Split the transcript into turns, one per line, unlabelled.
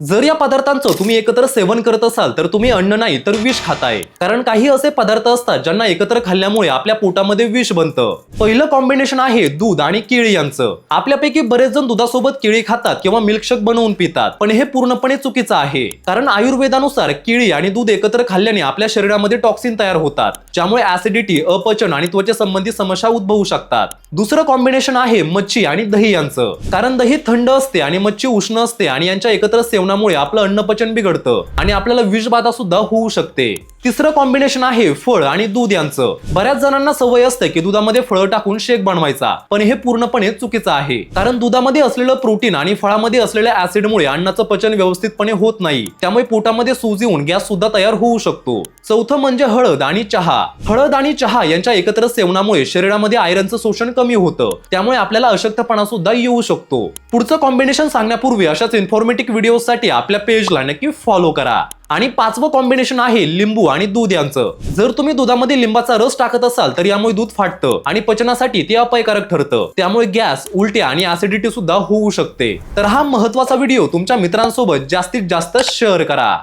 जर या पदार्थांचं तुम्ही एकत्र सेवन करत असाल तर तुम्ही अन्न नाही तर विष खाताय. कारण काही असे पदार्थ असतात ज्यांना एकत्र खाल्ल्यामुळे आपल्या पोटामध्ये विष बनतं. पहिलं कॉम्बिनेशन आहे दूध आणि केळी यांचं. आपल्यापैकी बरेच जण दुधासोबत केळी खातात किंवा मिल्कशेक बनवून पितात पण हे पूर्णपणे चुकीचं आहे. कारण आयुर्वेदानुसार केळी आणि दूध एकत्र खाल्ल्याने आपल्या शरीरामध्ये टॉक्सिन तयार होतात ज्यामुळे ऍसिडिटी अपचन आणि त्वचेसंबंधी समस्या उद्भवू शकतात. दुसरं कॉम्बिनेशन आहे मच्छी आणि दही यांचं. कारण दही थंड असते आणि मच्छी उष्ण असते आणि यांच्या एकत्र सेवनामुळे आपलं अन्नपचन बिघडतं आणि आपल्याला विषबाधा सुद्धा होऊ शकते. तिसरं कॉम्बिनेशन आहे फळ आणि दूध यांचं. बऱ्याच जणांना सवय असते की दुधामध्ये फळं टाकून शेक बनवायचा पण हे पूर्णपणे चुकीचं आहे. कारण दुधामध्ये असलेलं प्रोटीन आणि फळामध्ये असलेल्या ऍसिडमुळे अन्नाचं पचन व्यवस्थितपणे होत नाही. त्यामुळे पोटामध्ये सूज येऊन गॅस सुद्धा तयार होऊ शकतो. चौथं म्हणजे हळद आणि चहा. हळद आणि चहा यांच्या एकत्र सेवनामुळे शरीरामध्ये आयरनचं शोषण कमी होतं. त्यामुळे आपल्याला अशक्तपणा सुद्धा येऊ शकतो. पुढचं कॉम्बिनेशन सांगण्यापूर्वी अशाच इन्फॉर्मेटिव्ह व्हिडिओसाठी आपल्या पेजला नक्की फॉलो करा. आणि पाचवं कॉम्बिनेशन आहे लिंबू आणि दूध यांचं. जर तुम्ही दुधामध्ये लिंबाचा रस टाकत असाल तर यामुळे दूध फाटतं आणि पचनासाठी ते अपायकारक ठरतं. त्यामुळे गॅस उलट्या आणि ऍसिडिटी सुद्धा होऊ शकते. तर हा महत्त्वाचा व्हिडिओ तुमच्या मित्रांसोबत जास्तीत जास्त शेअर करा.